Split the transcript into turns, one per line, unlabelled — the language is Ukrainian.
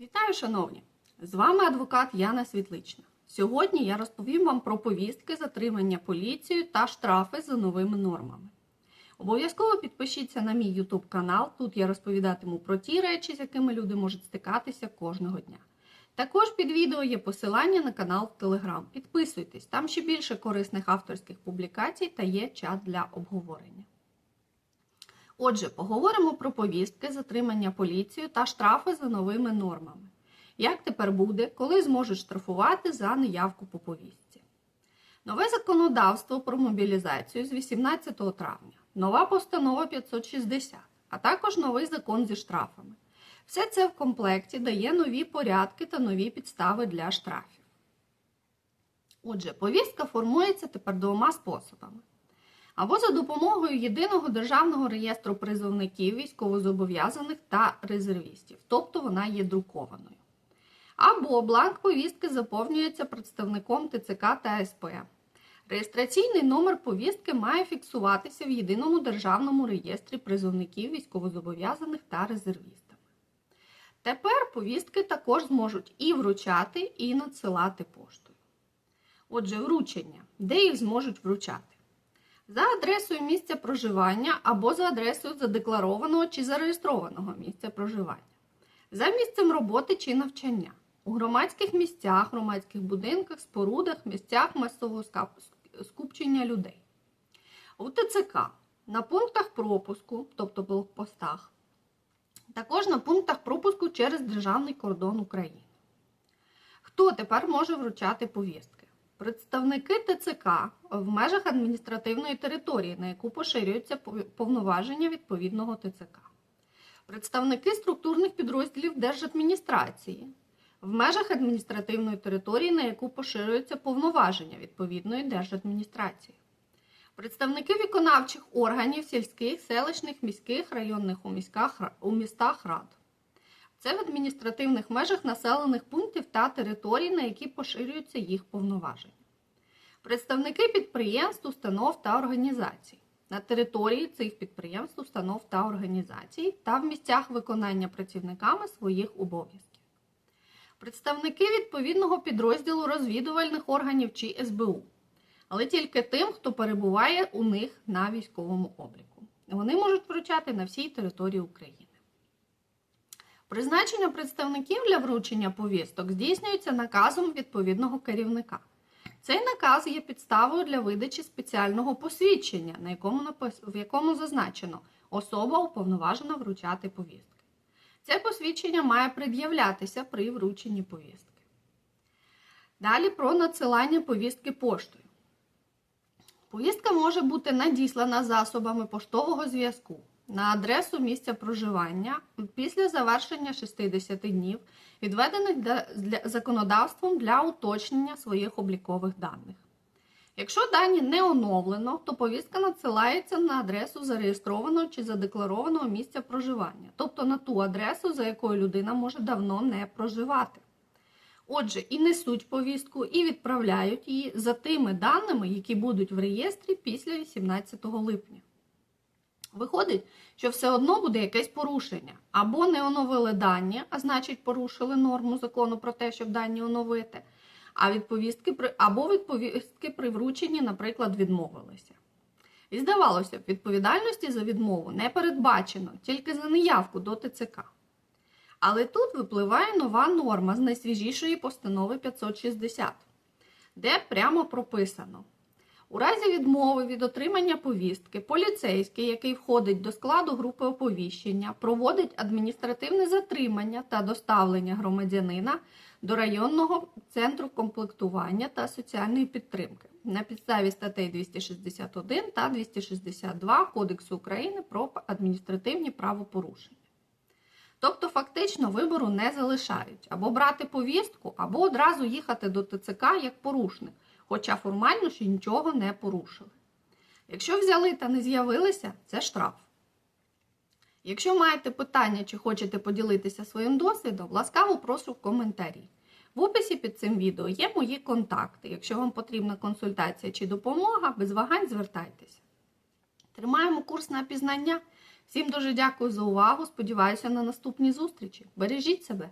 Вітаю, шановні! З вами адвокат Яна Світлична. Сьогодні я розповім вам про повістки затримання поліцією та штрафи за новими нормами. Обов'язково підпишіться на мій YouTube канал. Тут я розповідатиму про ті речі, з якими люди можуть стикатися кожного дня. Також під відео є посилання на канал в Telegram. Підписуйтесь, там ще більше корисних авторських публікацій та є чат для обговорення. Отже, поговоримо про повістки, затримання поліцією та штрафи за новими нормами. Як тепер буде, коли зможуть штрафувати за неявку по повістці? Нове законодавство про мобілізацію з 18 травня, нова постанова 560, а також новий закон зі штрафами. Все це в комплекті дає нові порядки та нові підстави для штрафів. Отже, повістка формується тепер двома способами або за допомогою єдиного державного реєстру призовників, військовозобов'язаних та резервістів, тобто вона є друкованою. Або бланк повістки заповнюється представником ТЦК та СП. Реєстраційний номер повістки має фіксуватися в єдиному державному реєстрі призовників військовозобов'язаних та резервістами. Тепер повістки також зможуть і вручати, і надсилати поштою. Отже, вручення. Де їх зможуть вручати? За адресою місця проживання або за адресою задекларованого чи зареєстрованого місця проживання, за місцем роботи чи навчання, у громадських місцях, громадських будинках, спорудах, місцях масового скупчення людей, у ТЦК, на пунктах пропуску, тобто блокпостах, також на пунктах пропуску через Державний кордон України. Хто тепер може вручати повістки? Представники ТЦК в межах адміністративної території, на яку поширюються повноваження відповідного ТЦК, представники структурних підрозділів Держадміністрації в межах адміністративної території, на яку поширюються повноваження відповідної держадміністрації, представники виконавчих органів сільських, селищних, міських, районних у, міськах, у містах рад. Це в адміністративних межах населених пунктів та територій, на які поширюються їх повноваження. Представники підприємств, установ та організацій на території цих підприємств, установ та організацій та в місцях виконання працівниками своїх обов'язків. Представники відповідного підрозділу розвідувальних органів чи СБУ, але тільки тим, хто перебуває у них на військовому обліку. Вони можуть вручати на всій території України. Призначення представників для вручення повісток здійснюється наказом відповідного керівника. Цей наказ є підставою для видачі спеціального посвідчення, на якому в якому зазначено особа уповноважена вручати повістки. Це посвідчення має пред'являтися при врученні повістки. Далі про надсилання повістки поштою. Повістка може бути надіслана засобами поштового зв'язку на адресу місця проживання після завершення 60 днів, відведених для, законодавством для уточнення своїх облікових даних. Якщо дані не оновлено, то повістка надсилається на адресу зареєстрованого чи задекларованого місця проживання, тобто на ту адресу, за якою людина може давно не проживати. Отже, і несуть повістку, і відправляють її за тими даними, які будуть в реєстрі після 18 липня. Виходить, що все одно буде якесь порушення. Або не оновили дані, а значить, порушили норму закону про те, щоб дані оновити, а відповістки або відповістки при врученні, наприклад, відмовилися. І здавалося б, відповідальності за відмову не передбачено тільки за неявку до ТЦК. Але тут випливає нова норма з найсвіжішої постанови 560, де прямо прописано. У разі відмови від отримання повістки, поліцейський, який входить до складу групи оповіщення, проводить адміністративне затримання та доставлення громадянина до районного центру комплектування та соціальної підтримки на підставі статей 261 та 262 Кодексу України про адміністративні правопорушення. Тобто, фактично, вибору не залишають або брати повістку, або одразу їхати до ТЦК як порушник хоча формально ще нічого не порушили. Якщо взяли та не з'явилися, це штраф. Якщо маєте питання чи хочете поділитися своїм досвідом, ласкаво прошу в коментарі. В описі під цим відео є мої контакти. Якщо вам потрібна консультація чи допомога, без вагань звертайтеся. Тримаємо курс на пізнання. Всім дуже дякую за увагу. Сподіваюся на наступні зустрічі. Бережіть себе!